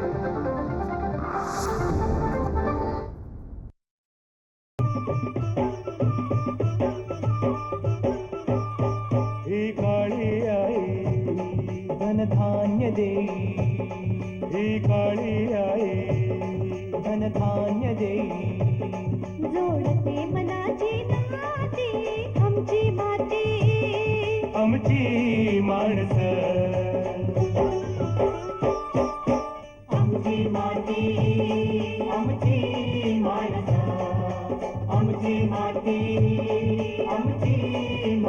هي کاળી آئي غن ધાન્ય دے माती आमची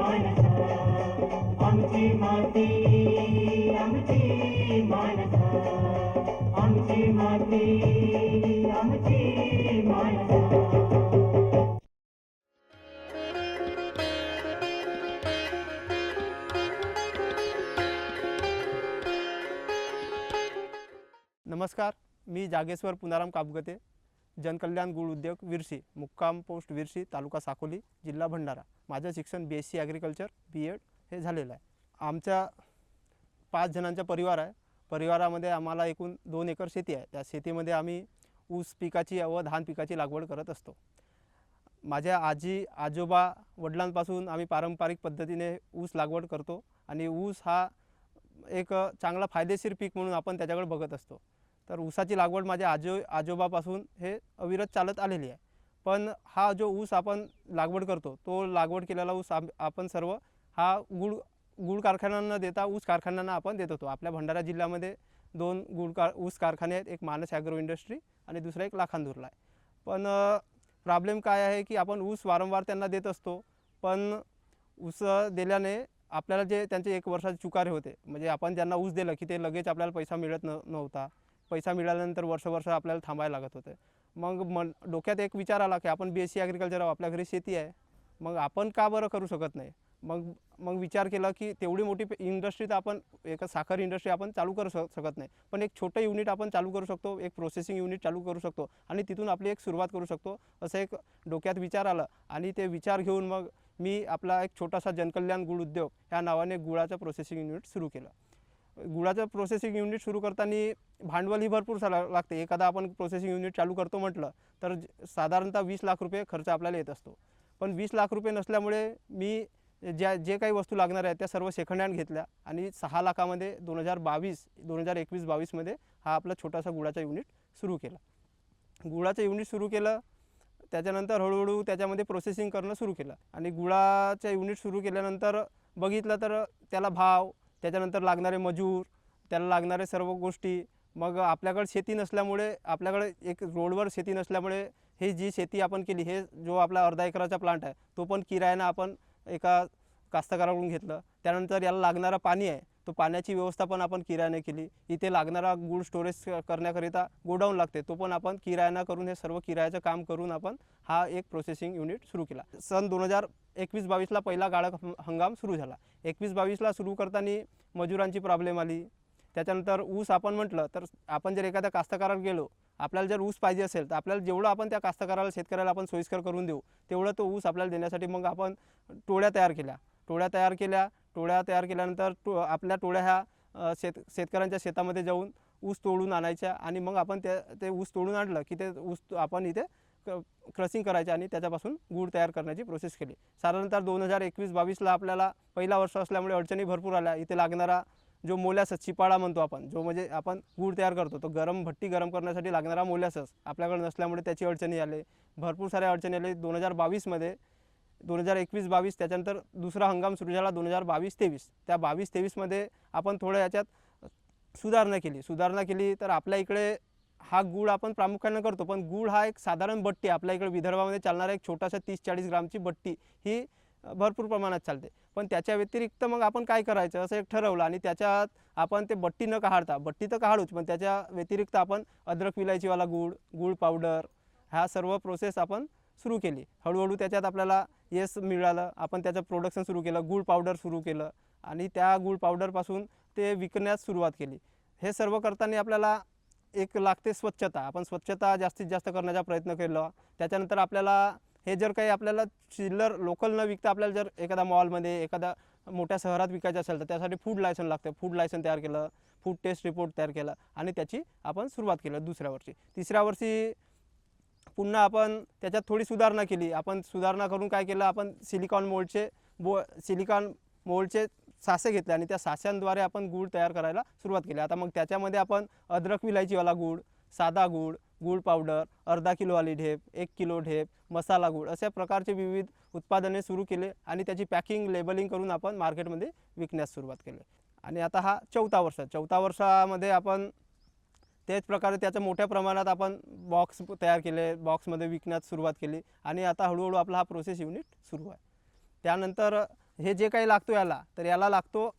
आमची माती आमची आमची माती आमची नमस्कार मी जागेश्वर पुनाराम कापगते. जनकल्याण गुळ उद्योग विरशी मुक्काम पोस्ट विरशी तालुका साकोली जिल्हा भंडारा. माझं शिक्षण B S C agriculture B Ed हे झालेलं आहे. आमच्या पाच जणांचा परिवार आहे. परिवारामध्ये आम्हाला एकूण दोन एकर शेती आहे. त्या शेतीमध्ये आम्ही ऊस पिकाची व धान पिकाची लागवड करत असतो. माझ्या आजी आजोबा वडिलांपासून आम्ही पारंपरिक पद्धतीने ऊस लागवड करतो आणि ऊस हा एक चांगला फायदेशीर पीक म्हणून आपण त्याच्याकडे बघत असतो. तर ऊसाची लागवड माझ्या आजो आजोबापासून हे अविरत चालत आलेली आहे. पण हा जो ऊस आपण लागवड करतो तो लागवड केलेला ऊस आम आपण सर्व हा गुळ गुळ कारखान्यांना देता ऊस कारखान्यांना आपण देत होतो. आपल्या भंडारा जिल्ह्यामध्ये दोन गुळ कार ऊस कारखाने आहेत एक मानस ॲग्रो इंडस्ट्री आणि दुसरा एक लाखांदूरला आहे. पण प्रॉब्लेम काय आहे की आपण ऊस वारंवार त्यांना देत असतो पण ऊस दिल्याने आपल्याला जे त्यांचे एक वर्षाचे चुकारे होते म्हणजे आपण ज्यांना ऊस दिलं की ते लगेच आपल्याला पैसा मिळत न नव्हता. पैसा मिळाल्यानंतर वर्ष वर्ष आपल्याला थांबायला लागत होते. मग मन डोक्यात एक विचार आला की आपण बी एस सी ॲग्रिकल्चर आपल्या घरी शेती आहे. मग आपण का बरं करू शकत नाही? मग मग विचार केला की तेवढी मोठी इंडस्ट्री तर आपण एक साखर इंडस्ट्री आपण चालू करू शक शकत नाही. पण एक छोटं युनिट आपण चालू करू शकतो एक प्रोसेसिंग युनिट चालू करू शकतो आणि तिथून आपली एक सुरुवात करू शकतो असं एक डोक्यात विचार आला. आणि ते विचार घेऊन मग मी आपला एक छोटासा जनकल्याण गुळ उद्योग ह्या नावाने गुळाचं प्रोसेसिंग युनिट सुरू केलं. गुळाचं प्रोसेसिंग युनिट सुरू करताना भांडवलही भरपूर सा लागते. एखादा आपण प्रोसेसिंग युनिट चालू करतो म्हटलं तर ज- साधारणतः वीस लाख रुपये खर्च आपल्याला येत असतो. पण वीस लाख रुपये नसल्यामुळे मी ज्या जे काही वस्तू लागणार आहेत त्या सर्व सेकंड हँड घेतल्या आणि सहा लाखामध्ये दोन हजार बावीस दोन हजार एकवीस बावीसमध्ये हा आपला छोटासा गुळाचा युनिट सुरू केला. गुळाचं युनिट सुरू केलं त्याच्यानंतर हळूहळू त्याच्यामध्ये प्रोसेसिंग करणं सुरू केलं आणि गुळाचं युनिट सुरू केल्यानंतर बघितलं तर त्याला भाव त्याच्यानंतर लागणारे मजूर त्याला लागणारे सर्व गोष्टी. मग आपल्याकडे शेती नसल्यामुळे आपल्याकडे एक रोडवर शेती नसल्यामुळे हे जी शेती आपण केली हे जो आपला अर्धा एकराचा प्लांट आहे तो पण किरायानं आपण एका कास्तकाराकडून घेतलं. त्यानंतर याला लागणारं पाणी आहे तो पाण्याची व्यवस्था पण आपण किरायाने केली. इथे लागणारा गुळ स्टोरेज करण्याकरिता गोडाऊन लागते तो पण आपण किरायाना करून हे सर्व किरायाचं काम करून आपण हा एक प्रोसेसिंग युनिट सुरू केला. सन दोन हजार एकवीस बावीसला पहिला गाळक हंगाम सुरू झाला. एकवीस बावीसला सुरू करताना मजुरांची प्रॉब्लेम आली. त्याच्यानंतर ऊस आपण म्हटलं तर आपण जर एखाद्या कास्तकाराला गेलो आपल्याला जर ऊस पाहिजे असेल तर आपल्याला जेवढं आपण त्या कास्तकाराला शेतकऱ्याला आपण सोयीस्कर करून देऊ तेवढं तो ऊस आपल्याला देण्यासाठी मग आपण टोळ्या तयार केल्या. टोळ्या तयार केल्या. टोळ्या तयार केल्यानंतर टो आपल्या टोळ्या ह्या शेत शेतकऱ्यांच्या शेतामध्ये जाऊन ऊस तोडून आणायच्या आणि मग आपण त्या ते ऊस तोडून आणलं की ते ऊस तो- आपण इथे क्रसिंग करायचे आणि त्याच्यापासून गूळ तयार करण्याची प्रोसेस केली. साधारणतः दोन हजार एकवीस बावीसला आपल्याला पहिला वर्ष असल्यामुळे अडचणी भरपूर आल्या. इथे लागणारा जो मोल्यासस चिपाळा म्हणतो आपण जो म्हणजे आपण गूळ तयार करतो. तो गरम भट्टी गरम करण्यासाठी लागणारा मोल्यासस आपल्याकडे नसल्यामुळे त्याची अडचणी आले. भरपूर साऱ्या अडचणी आले दोन हजार बावीसमध्ये दोन हजार एकवीस बावीस त्याच्यानंतर दुसरा हंगाम सुरू झाला दोन हजार बावीस तेवीस. त्या बावीस तेवीसमध्ये आपण थोडं याच्यात सुधारणा केली. सुधारणा केली तर आपल्या इकडे हा गूळ आपण प्रामुख्यानं करतो पण गूळ हा एक साधारण बट्टी आपल्या इकडे विदर्भामध्ये चालणारा एक छोटासा तीस चाळीस ग्रामची बट्टी ही भरपूर प्रमाणात चालते. पण त्याच्या व्यतिरिक्त मग आपण काय करायचं असं एक ठरवलं आणि त्याच्यात आपण ते बट्टी न काढता बट्टी तर काढूच पण त्याच्या व्यतिरिक्त आपण अद्रक विलायचीवाला गूळ गूळ पावडर ह्या सर्व प्रोसेस आपण सुरू केली. हळूहळू त्याच्यात आपल्याला यश मिळालं आपण त्याचं प्रोडक्शन सुरू केलं गूळ पावडर सुरू केलं आणि त्या गूळ पावडरपासून ते विकण्यास सुरुवात केली. हे सर्व करताना आपल्याला एक लागते स्वच्छता आपण स्वच्छता जास्तीत जास्त करण्याचा प्रयत्न केला. त्याच्यानंतर आपल्याला हे जर काही आपल्याला चिल्लर लोकल न विकता आपल्याला जर एखादा मॉलमध्ये एखादा मोठ्या शहरात विकायचं असेल तर त्यासाठी फूड लायसन लागतं. फूड लायसन तयार केलं फूड टेस्ट रिपोर्ट तयार केला आणि त्याची आपण सुरुवात केलं दुसऱ्या वर्षी. तिसऱ्या वर्षी पुन्हा आपण त्याच्यात थोडी सुधारणा केली. आपण सुधारणा करून काय केलं आपण सिलिकॉन मोल्डचे बो सिलिकॉन मोल्डचे सासे घेतले आणि त्या सास्यांद्वारे आपण गूळ तयार करायला सुरुवात केली. आता मग त्याच्यामध्ये आपण अद्रक विलायचीवाला गूळ साधा गूळ गूळ पावडर अर्धा किलोवाली ढेप एक किलो ढेप मसाला गूळ अशा प्रकारचे विविध उत्पादने सुरू केले आणि त्याची पॅकिंग लेबलिंग करून आपण मार्केटमध्ये विकण्यास सुरुवात केली. आणि आता हा चौथा वर्ष चौथा वर्षामध्ये आपण त्याच प्रकारे त्याचं मोठ्या प्रमाणात आपण बॉक्स तयार केले बॉक्समध्ये विकण्यास सुरुवात केली आणि आता हळूहळू आपला हा प्रोसेस युनिट सुरू आहे. त्यानंतर हे जे काही लागतो याला तर याला लागतो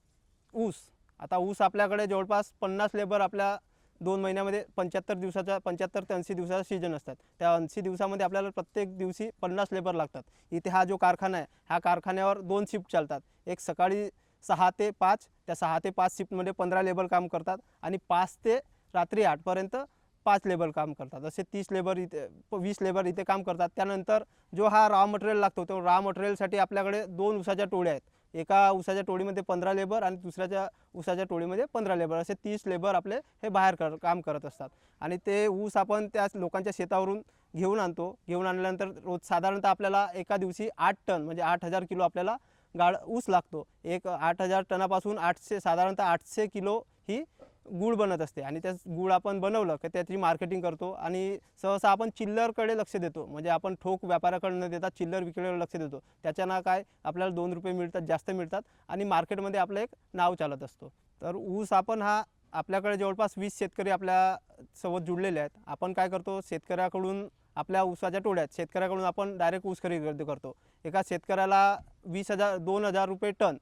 ऊस. आता ऊस आपल्याकडे जवळपास पन्नास लेबर आपल्या दोन महिन्यामध्ये पंच्याहत्तर दिवसाचा पंच्याहत्तर ते ऐंशी दिवसाचा सीजन असतात. त्या ऐंशी दिवसामध्ये आपल्याला प्रत्येक दिवशी पन्नास लेबर लागतात. इथे हा जो कारखाना आहे ह्या कारखान्यावर दोन शिफ्ट चालतात. एक सकाळी सहा ते पाच त्या सहा ते पाच शिफ्टमध्ये पंधरा लेबर काम करतात आणि पाच ते रात्री आठपर्यंत पाच लेबर काम करतात. असे तीस लेबर इथे वीस लेबर इथे काम करतात. त्यानंतर जो हा रॉ मटेरियल लागतो तो रॉ मटेरियलसाठी आपल्याकडे दोन उसाच्या टोळ्या आहेत. एका उसाच्या टोळीमध्ये पंधरा लेबर आणि दुसऱ्याच्या उसाच्या टोळीमध्ये पंधरा लेबर. असे तीस लेबर आपले हे बाहेर कर काम करत असतात. आणि ते ऊस आपण त्या लोकांच्या शेतावरून घेऊन आणतो. घेऊन आणल्यानंतर रोज साधारणतः आपल्याला एका दिवशी आठ टन म्हणजे आठ हजार किलो आपल्याला गाळ ऊस लागतो. एक आठ हजार टनापासून आठशे साधारणतः आठशे किलो ही गूळ बनत असते आणि त्या गूळ आपण बनवलं की त्याची मार्केटिंग करतो आणि सहसा आपण चिल्लरकडे लक्ष देतो. म्हणजे आपण ठोक व्यापाऱ्याकडे न देता चिल्लर विक्रीकडे लक्ष देतो. त्याच्यानं काय आपल्याला दोन रुपये मिळतात जास्त मिळतात आणि मार्केटमध्ये आपलं एक नाव चालत असतो. तर ऊस आपण हा आपल्याकडे जवळपास वीस शेतकरी आपल्यासोबत जुळलेले आहेत. आपण काय करतो? शेतकऱ्याकडून आपल्या ऊसाच्या टोळ्यात शेतकऱ्याकडून आपण डायरेक्ट ऊस खरेदी करतो. एका शेतकऱ्याला वीस हजार दोन हजार रुपये टन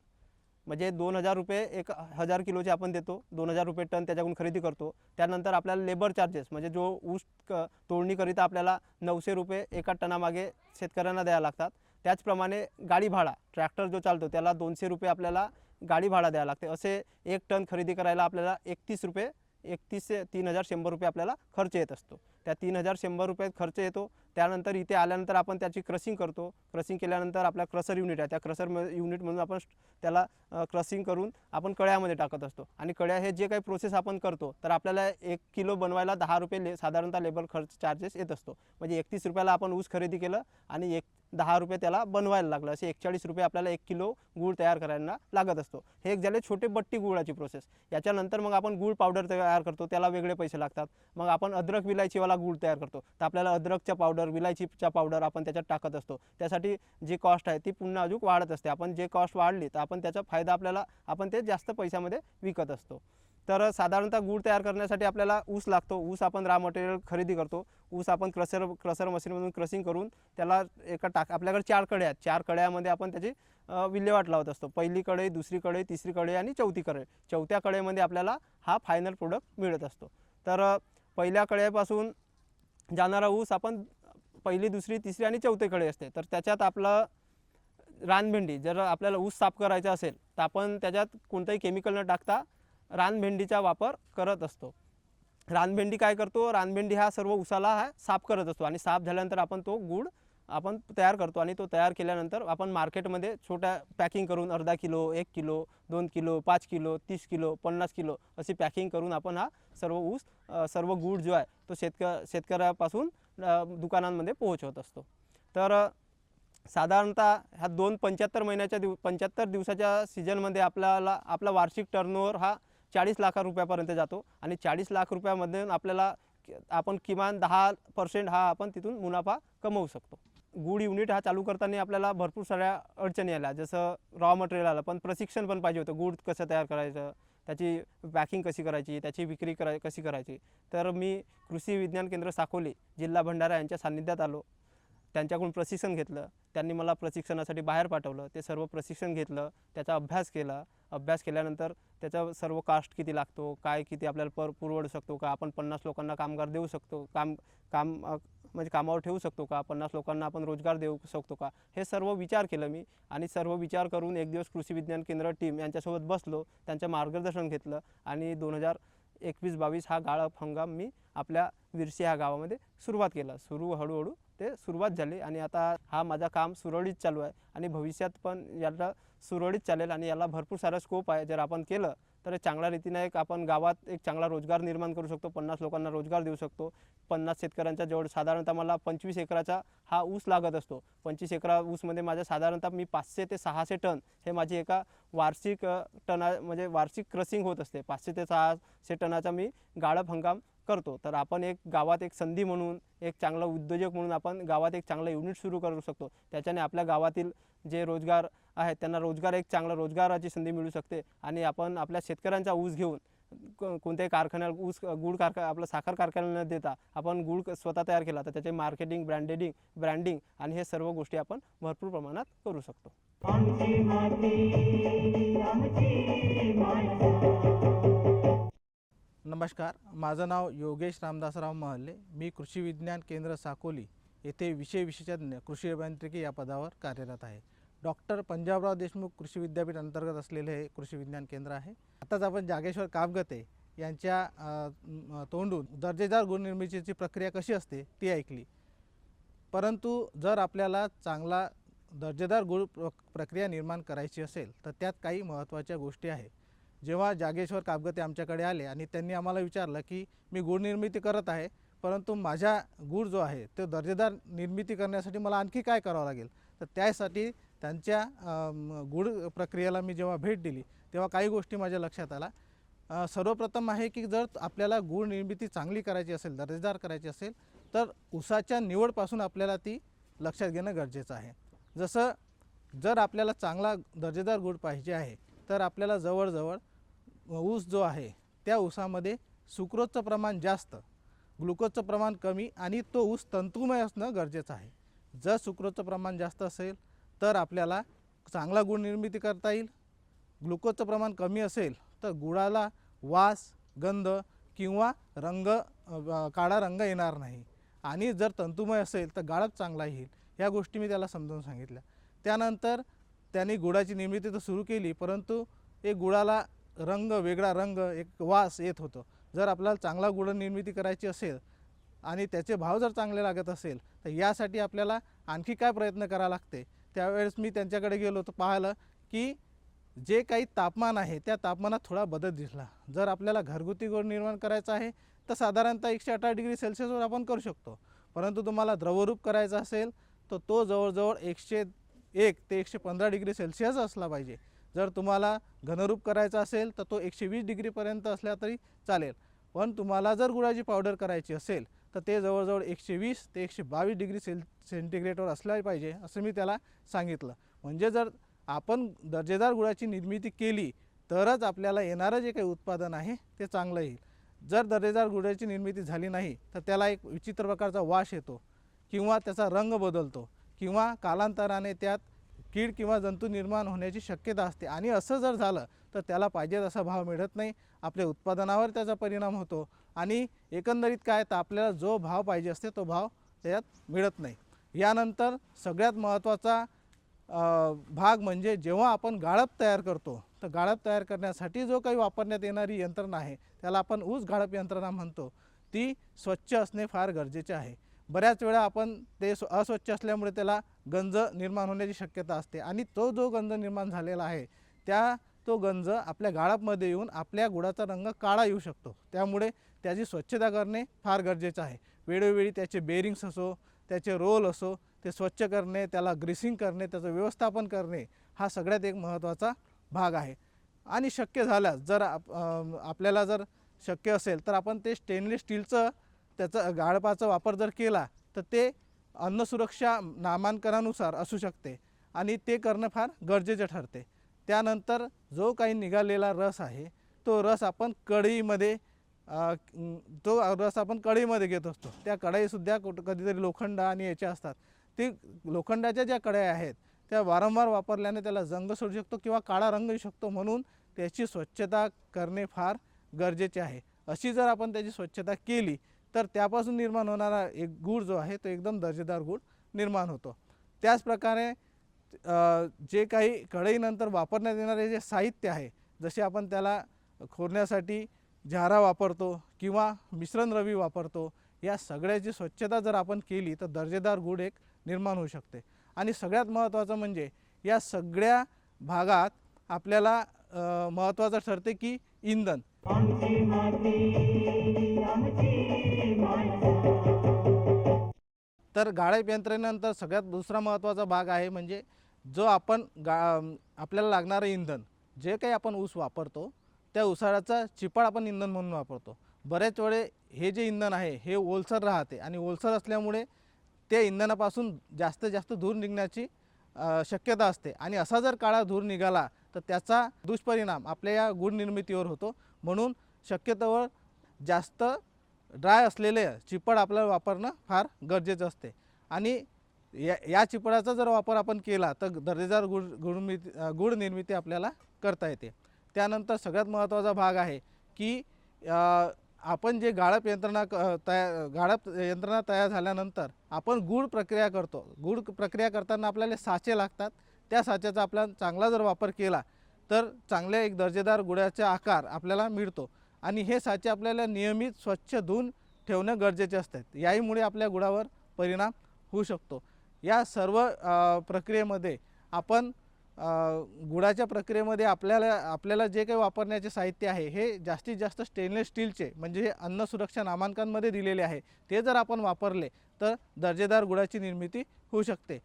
म्हणजे दोन हजार रुपये एक हजार किलोचे आपण देतो दोन हजार रुपये टन त्याच्याकडून खरेदी करतो. त्यानंतर आपल्याला लेबर चार्जेस म्हणजे जो ऊस क तोडणीकरिता आपल्याला नऊशे रुपये एका टनामागे शेतकऱ्यांना द्यायला लागतात. त्याचप्रमाणे गाडी भाडा ट्रॅक्टर जो चालतो त्याला दोनशे रुपये आपल्याला गाडी भाडा द्यायला लागते. असे एक टन खरेदी करायला आपल्याला एकतीस रुपये एकतीस ते तीन हजार शंभर रुपये आपल्याला खर्च येत असतो. त्या तीन हजार शंभर रुपये खर्च येतो. त्यानंतर इथे आल्यानंतर आपण त्याची क्रसिंग करतो. क्रसिंग केल्यानंतर आपला क्रसर युनिट आहे. त्या क्रसर युनिटमधून आपण त्याला क्रसिंग करून आपण कळ्यामध्ये टाकत असतो. आणि कळ्या हे जे काही प्रोसेस आपण करतो तर आपल्याला एक किलो बनवायला दहा रुपये ले साधारणतः लेबर खर्च चार्जेस येत असतो. म्हणजे एकतीस रुपयाला आपण ऊस खरेदी केलं आणि एक दहा रुपये त्याला बनवायला लागलं. असे एकचाळीस रुपये आपल्याला एक किलो गूळ तयार करायला लागत असतो. हे एक झाले छोटे बट्टी गुळाची प्रोसेस याच्यानंतर मग आपण गूळ पावडर तयार करतो त्याला वेगळे पैसे लागतात. मग आपण अद्रक विलायचीवाला गूळ तयार करतो. तर आपल्याला अद्रकच्या पावडर विलायचीच्या पावडर आपण त्याच्यात टाकत असतो. त्यासाठी जी कॉस्ट आहे ती पुन्हा अजून वाढत असते. आपण जे कॉस्ट वाढली तर आपण त्याचा फायदा आपल्याला आपण ते जास्त पैशामध्ये विकत असतो. तर साधारणतः गूळ तयार करण्यासाठी आपल्याला ऊस लागतो. ऊस आपण रा मटेरियल खरेदी करतो. ऊस आपण क्रसर क्रसर मशीनमधून क्रसिंग करून त्याला एका टाक आपल्याकडे चार कड्या आहेत. चार कड्यामध्ये आपण त्याची विल्हेवाट लावत असतो. पहिली कढई दुसरी कढई तिसरी कढई आणि चौथी कढई. चौथ्या कढईमध्ये आपल्याला हा फायनल प्रोडक्ट मिळत असतो. तर पहिल्या कढईपासून जाणारा ऊस आपण पहिली दुसरी तिसरी आणि चौथी कढई असते. तर त्याच्यात आपलं रानभेंडी जर आपल्याला ऊस साफ करायचा असेल तर आपण त्याच्यात कोणतंही केमिकल न टाकता रानभेंडीचा वापर करत असतो. रानभेंडी काय करतो? रानभेंडी हा सर्व उसाला हा साफ करत असतो आणि साफ झाल्यानंतर आपण तो गूळ आपण तयार करतो आणि तो तयार केल्यानंतर आपण मार्केटमध्ये छोट्या पॅकिंग करून अर्धा किलो एक किलो दोन किलो पाच किलो तीस किलो पन्नास किलो अशी पॅकिंग करून आपण हा सर्व ऊस सर्व गूळ जो आहे तो शेतक शेतकऱ्यापासून दुकानांमध्ये पोहोचवत असतो. तर साधारणतः ह्या दोन पंच्याहत्तर महिन्याच्या दिव पंच्याहत्तर दिवसाच्या सीजनमध्ये आपल्याला आपला वार्षिक टर्नओव्हर हा चाळीस लाख रुपयापर्यंत जातो आणि चाळीस लाख रुपयामध्ये आपल्याला आपण किमान दहा पर्सेंट हा आपण तिथून मुनाफा कमवू शकतो. गुड युनिट हा चालू करताना आपल्याला भरपूर साऱ्या अडचणी आल्या. जसं रॉ मटेरियल आलं पण प्रशिक्षण पण पाहिजे होतं. गुड कसं तयार करायचं त्याची पॅकिंग कशी करायची त्याची विक्री कराय कशी करायची. तर मी कृषी विज्ञान केंद्र साकोली जिल्हा भंडारा यांच्या सान्निध्यात आलो. त्यांच्याकडून प्रशिक्षण घेतलं. त्यांनी मला प्रशिक्षणासाठी बाहेर पाठवलं. ते सर्व प्रशिक्षण घेतलं. त्याचा अभ्यास केला. अभ्यास केल्यानंतर त्याचा सर्व कास्ट किती लागतो काय किती आपल्याला पर पुरवडू शकतो का आपण पन्नास लोकांना कामगार देऊ शकतो काम काम म्हणजे कामावर ठेवू शकतो का पन्नास लोकांना आपण रोजगार देऊ शकतो का हे सर्व विचार केलं मी आणि सर्व विचार करून एक दिवस कृषी विज्ञान केंद्र टीम यांच्यासोबत बसलो त्यांचं मार्गदर्शन घेतलं आणि दोन हजार एकवीस बावीस हा गाळप हंगाम मी आपल्या विरशी ह्या गावामध्ये सुरुवात केला सुरू हळूहळू ते सुरुवात झाली आणि आता हा माझा काम सुरळीत चालू आहे. आणि भविष्यात पण याला सुरळीत चालेल आणि याला भरपूर सारा स्कोप आहे. जर आपण केलं तर चांगल्या रीतीने एक आपण गावात एक चांगला रोजगार निर्माण करू शकतो. पन्नास लोकांना रोजगार देऊ शकतो. पन्नास शेतकऱ्यांच्या जवळ साधारणतः मला पंचवीस एकराचा हा ऊस लागत असतो. पंचवीस एकरा ऊसमध्ये माझ्या साधारणतः मी पाचशे ते सहाशे टन हे माझी एका वार्षिक टना म्हणजे वार्षिक क्रसिंग होत असते. पाचशे ते सहाशे टनाचा मी गाळप हंगाम करतो. तर आपण एक गावात एक संधी म्हणून एक चांगला उद्योजक म्हणून आपण गावात एक चांगलं युनिट सुरू करू शकतो. त्याच्याने आपल्या गावातील जे रोजगार आहेत त्यांना रोजगार एक चांगला रोजगाराची संधी मिळू शकते. आणि आपण आपल्या शेतकऱ्यांचा ऊस घेऊन कोणत्याही कारखान्याला ऊस गुळ कारखा आपला साखर कारखान्याला न देता आपण गुळ स्वतः तयार केला तर त्याचे मार्केटिंग ब्रँडेडिंग ब्रँडिंग आणि हे सर्व गोष्टी आपण भरपूर प्रमाणात करू शकतो. नमस्कार माझं नाव योगेश रामदासराव महल्ले मी कृषी विज्ञान केंद्र साकोली येथे विषय विशेषज्ञ कृषी अभियांत्रिकी या पदावर कार्यरत आहे. डॉक्टर पंजाबराव देशमुख कृषी विद्यापीठ अंतर्गत असलेले हे कृषी विज्ञान केंद्र आहे. आताच आपण जागेश्वर कापगते यांच्या तोंडून दर्जेदार गुणनिर्मितीची प्रक्रिया कशी असते ती ऐकली. परंतु जर आपल्याला चांगला दर्जेदार गुळ प्र प्रक्रिया निर्माण करायची असेल तर त्यात काही महत्त्वाच्या गोष्टी आहे जेव्हा जागेश्वर कापगते आमच्याकडे आले आणि त्यांनी आम्हाला विचारलं की मी गुळ निर्मिती करत आहे परंतु माझ्या गुळ जो आहे तो दर्जेदार निर्मिती करण्यासाठी मला आणखी काय करावं लागेल? तर त्यासाठी त्यांच्या अम, गुळ प्रक्रियेला मी जेव्हा भेट दिली तेव्हा काही गोष्टी माझ्या लक्षात आल्या. सर्वप्रथम आहे की जर आपल्याला गुळ निर्मिती चांगली करायची असेल दर्जेदार करायची असेल तर उसाच्या निवडपासून आपल्याला ती लक्षात घेणं गरजेचं आहे. जसं जर आपल्याला चांगला दर्जेदार गुळ पाहिजे आहे तर आपल्याला जवळजवळ ऊस जो आहे त्या ऊसामध्ये सुक्रोजचं प्रमाण जास्त ग्लुकोजचं प्रमाण कमी आणि तो ऊस तंतुमय असणं गरजेचं आहे. जर सुक्रोजचं प्रमाण जास्त असेल तर आपल्याला चांगला गुळ निर्मिती करता येईल. ग्लुकोजचं प्रमाण कमी असेल तर गुळाला वास गंध किंवा रंग काळा रंग येणार नाही. आणि जर तंतुमय असेल तर गाळप चांगला येईल. ह्या गोष्टी मी त्याला समजावून सांगितल्या. त्यानंतर त्यांनी गुळाची निर्मिती तर सुरू केली परंतु एक गुळाला रंग वेगळा रंग एक वास येत होतो. जर आपल्याला चांगला गुळ निर्मिती करायची असेल आणि त्याचे भाव जर चांगले लागत असेल तर यासाठी आपल्याला आणखी काय प्रयत्न करावा लागते? त्यावेळेस मी त्यांच्याकडे गेलो तर पाहिलं की जे काही तापमान आहे त्या तापमानात थोडा बदल दिसला. जर आपल्याला घरगुती गोड निर्माण करायचा आहे तर साधारणतः एकशे अठरा डिग्री सेल्सिअसवर आपण करू शकतो. परंतु तुम्हाला द्रवरूप करायचा असेल तर तो जवळजवळ एकशे एक ते एकशे पंधरा डिग्री सेल्सिअस असला पाहिजे. जर तुम्हाला घनरूप करायचा असेल तर तो एकशे वीस डिग्रीपर्यंत असला तरी चालेल. पण तुम्हाला जर गुळाची पावडर करायची असेल तर ते जवळजवळ एकशे वीस ते एकशे बावीस डिग्री सेल सेंटीग्रेडवर असला पाहिजे असं मी त्याला सांगितलं. म्हणजे जर आपण दर्जेदार गुळाची निर्मिती केली तरच आपल्याला येणारं जे काही उत्पादन आहे ते चांगलं येईल. जर दर्जेदार गुळाची निर्मिती झाली नाही तर त्याला एक विचित्र प्रकारचा वास येतो किंवा त्याचा रंग बदलतो किंवा कालांतराने त्यात कीड किंवा जंतू निर्माण होण्याची शक्यता असते. आणि असं जर झालं तर त्याला पाहिजे तसा भाव मिळत नाही. आपल्या उत्पादनावर त्याचा परिणाम होतो. आणि एकंदरीत काय तर आपल्याला जो भाव पाहिजे असते तो भाव त्याच्यात मिळत नाही. यानंतर सगळ्यात महत्त्वाचा भाग म्हणजे जेव्हा आपण गाळप तयार करतो तर गाळप तयार करण्यासाठी जो काही वापरण्यात येणारी यंत्रणा आहे त्याला आपण ऊस गाळप यंत्रणा म्हणतो. ती स्वच्छ असणे फार गरजेचे आहे. बऱ्याच वेळा आपण ते स्व- अस्वच्छ असल्यामुळे त्याला गंज निर्माण होण्याची शक्यता असते. आणि तो जो गंज निर्माण झालेला आहे त्या तो गंज आपल्या गाळपमध्ये येऊन आपल्या गुळाचा रंग काळा येऊ शकतो. त्यामुळे त्याची स्वच्छता करणे फार गरजेचं आहे. वेळोवेळी त्याचे बेरिंग्स असो त्याचे रोल असो ते स्वच्छ करणे त्याला ग्रीसिंग करणे त्याचं व्यवस्थापन करणे हा सगळ्यात एक महत्त्वाचा भाग आहे. आणि शक्य झाल्यास जर आप आपल्याला जर शक्य असेल तर आपण ते स्टेनलेस स्टीलचं त्याचं गाळपाचा वापर जर केला तर ते अन्नसुरक्षा नामांकनानुसार असू शकते आणि ते करणं फार गरजेचं ठरते. त्यानंतर जो काही निघालेला रस आहे तो रस आपण कढईमध्ये तो रस आपण कढईमध्ये घेत असतो. त्या कढईसुद्धा कुठं कधीतरी लोखंड आणि याच्या असतात. ते लोखंडाच्या ज्या कढया आहेत त्या वारंवार वापरल्याने त्याला जंग सोडू शकतो किंवा काळा रंग येऊ शकतो म्हणून त्याची स्वच्छता करणे फार गरजेचे आहे. अशी जर आपण त्याची स्वच्छता केली तर त्यापासून निर्माण होणारा एक गूळ जो आहे तो एकदम दर्जेदार गूळ निर्माण होतो. त्याचप्रकारे जे काही कढईनंतर वापरण्यात येणारे जे साहित्य आहे जसे आपण त्याला खोरण्यासाठी झारा वापरतो किंवा मिश्रण रवी वापरतो या सगळ्याची स्वच्छता जर आपण केली तर दर्जेदार गूळ एक निर्माण होऊ शकते. आणि सगळ्यात महत्त्वाचं म्हणजे या सगळ्या भागात आपल्याला महत्त्वाचं ठरते की इंधन. तर गाळप यंत्रणेनंतर सगळ्यात दुसरा महत्त्वाचा भाग आहे म्हणजे जो आपण गा आपल्याला लागणारं इंधन जे काही आपण ऊस वापरतो त्या उसाळाचा चिपाड आपण इंधन म्हणून वापरतो. बऱ्याच वेळे हे जे इंधन आहे हे ओलसर राहते आणि ओलसर असल्यामुळे त्या इंधनापासून जास्त जास्त धूर निघण्याची शक्यता असते. आणि असा जर काळा धूर निघाला तर त्याचा दुष्परिणाम आपल्या या गुण निर्मितीवर होतो. म्हणून शक्यतोवर जास्त ड्राय असलेले चिपड आपल्याला वापरणं फार गरजेचं असते. आणि या या चिपडाचा जर वापर आपण केला तर दर्जेदार गुळ गुळमिती अ, गुळ निर्मिती आपल्याला करता येते. त्यानंतर सगळ्यात महत्त्वाचा भाग आहे की आपण जे गाळप यंत्रणा क- तया गाळप यंत्रणा तयार झाल्यानंतर आपण गूळ प्रक्रिया करतो. गूळ प्रक्रिया करताना आपल्याला साचे लागतात. त्या साच्याचा आपला चांगला जर वापर केला तर चांगल्या एक दर्जेदार गुळाचा आकार आपल्याला मिळतो. आणि हे साचे आपल्याला नियमित स्वच्छ धुवून ठेवणं गरजेचे असतात. याहीमुळे आपल्या गुळावर परिणाम होऊ शकतो. या सर्व प्रक्रियेमध्ये आपण गुळाच्या प्रक्रियेमध्ये आपल्याला आपल्याला जे काही वापरण्याचे साहित्य आहे हे जास्तीत जास्त स्टेनलेस स्टीलचे म्हणजे हे अन्न सुरक्षा नामांकनमध्ये दिलेले आहे ते जर आपण वापरले तर दर्जेदार गुळाची निर्मिती होऊ शकते.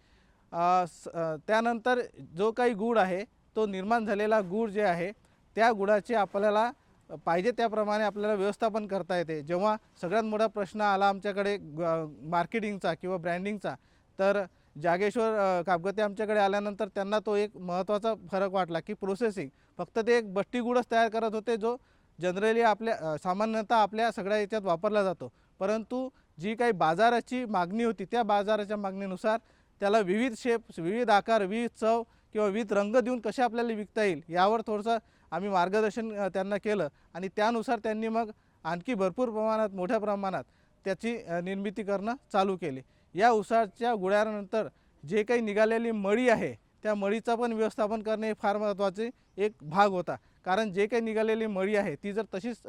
स- त्यानंतर जो काही गूळ आहे तो निर्माण झालेला गूळ जे आहे त्या गुळाचे आपल्याला पाहिजे त्याप्रमाणे आपल्याला व्यवस्थापन करता येते. जेव्हा सगळ्यात मोठा प्रश्न आला आमच्याकडे ग- मार्केटिंगचा किंवा ब्रँडिंगचा तर जागेश्वर कापगते आमच्याकडे आल्यानंतर त्यांना तो एक महत्त्वाचा फरक वाटला की प्रोसेसिंग फक्त ते एक बट्टीगुडच तयार करत होते जो जनरली आपल्या सामान्यतः आपल्या सगळ्या याच्यात वापरला जातो. परंतु जी काही बाजाराची मागणी होती त्या बाजाराच्या मागणीनुसार त्याला विविध शेप्स विविध आकार विविध चव किंवा विविध रंग देऊन कसे आपल्याला विकता येईल यावर थोडंसं आम्ही मार्गदर्शन त्यांना केलं आणि त्यानुसार त्यांनी मग आणखी भरपूर प्रमाणात मोठ्या प्रमाणात त्याची निर्मिती करणं चालू केली. या उसाच्या गुळ्यानंतर जे काही निघालेली मळी आहे त्या मळीचा पण व्यवस्थापन करणे हे फार महत्त्वाचे एक भाग होता. कारण जे काही निघालेली मळी आहे ती जर तशीच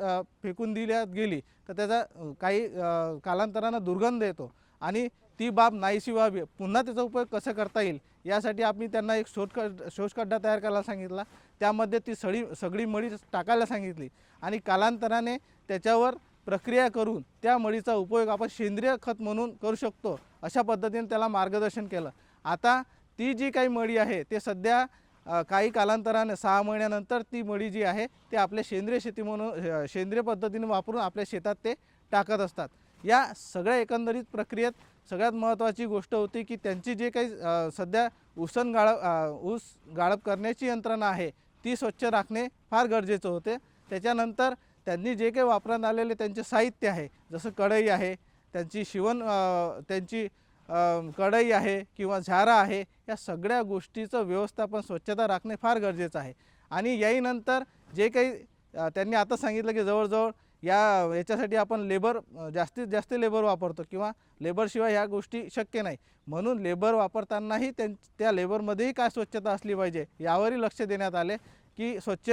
फेकून दिल्यात गेली तर त्याचा काही कालांतरानं दुर्गंध येतो आणि ती बाब नाहीशी व्हावी. पुन्हा त्याचा उपयोग कसा करता येईल? यासाठी आम्ही त्यांना एक शोधखड शोषखड्डा तयार करायला सांगितला. त्यामध्ये ती सळी सगळी मळी टाकायला सांगितली. आणि कालांतराने त्याच्यावर प्रक्रिया करून त्या मळीचा उपयोग आपण सेंद्रिय खत म्हणून करू शकतो अशा पद्धतीने त्याला मार्गदर्शन केलं. आता ती जी काही मळी आहे ते सध्या काही कालांतराने सहा महिन्यानंतर ती मळी जी आहे ते आपल्या सेंद्रिय शेती म्हणून सेंद्रिय पद्धतीने वापरून आपल्या शेतात ते टाकत असतात. या सगळ्या एकंदरीत प्रक्रियेत सगळ्यात महत्त्वाची गोष्ट होती की त्यांची जे काही सध्या उसन गाळप ऊस गाळप करण्याची यंत्रणा आहे ती स्वच्छ राखणे फार गरजेचं होते. त्याच्यानंतर त्यांनी जे काही वापरात आलेले त्यांचे साहित्य आहे जसं कढई आहे त्यांची शिवण त्यांची कढई आहे किंवा झारा आहे या सगळ्या गोष्टीचं व्यवस्थापन स्वच्छता राखणे फार गरजेचं आहे. आणि याहीनंतर जे काही त्यांनी आता सांगितलं की जवळजवळ या याच्यासाठी आपण लेबर जास्तीत जास्त लेबर वापरतो किंवा लेबरशिवाय ह्या गोष्टी शक्य नाही. म्हणून लेबर वापरतानाही त्यां त्या लेबरमध्येही काय स्वच्छता असली पाहिजे यावरही लक्ष देण्यात आले की स्वच्छ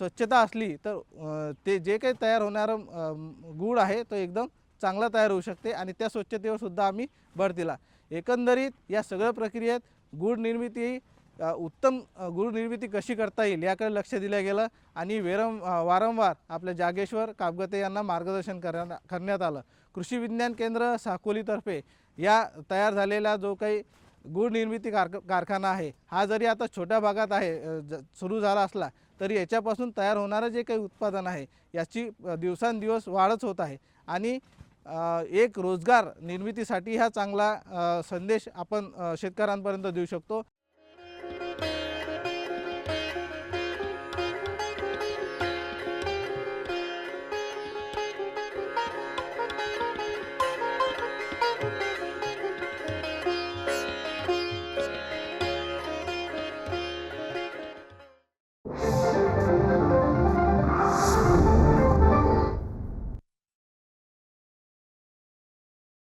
स्वच्छता असली तर ते जे काही तयार होणारं अ, गूळ आहे तो एकदम चांगला तयार होऊ शकते आणि त्या स्वच्छतेवर सुद्धा आम्ही भर दिला. एकंदरीत या सगळ्या प्रक्रियेत गूळ निर्मिती उत्तम गुरुनिर्मिती कशी करता येईल याकडे लक्ष दिलं गेलं आणि वेरम वारंवार आपल्या जागेश्वर कापगते यांना मार्गदर्शन करण्यात करण्यात आलं. कृषी विज्ञान केंद्र साकोलीतर्फे या तयार झालेला जो काही गुळनिर्मिती कार कारखाना आहे हा जरी आता छोट्या भागात आहे ज सुरू झाला असला तरी याच्यापासून तयार होणारं जे काही उत्पादन आहे याची दिवसांदिवस वाढच होत आहे. आणि एक रोजगार निर्मितीसाठी हा चांगला संदेश आपण शेतकऱ्यांपर्यंत देऊ शकतो.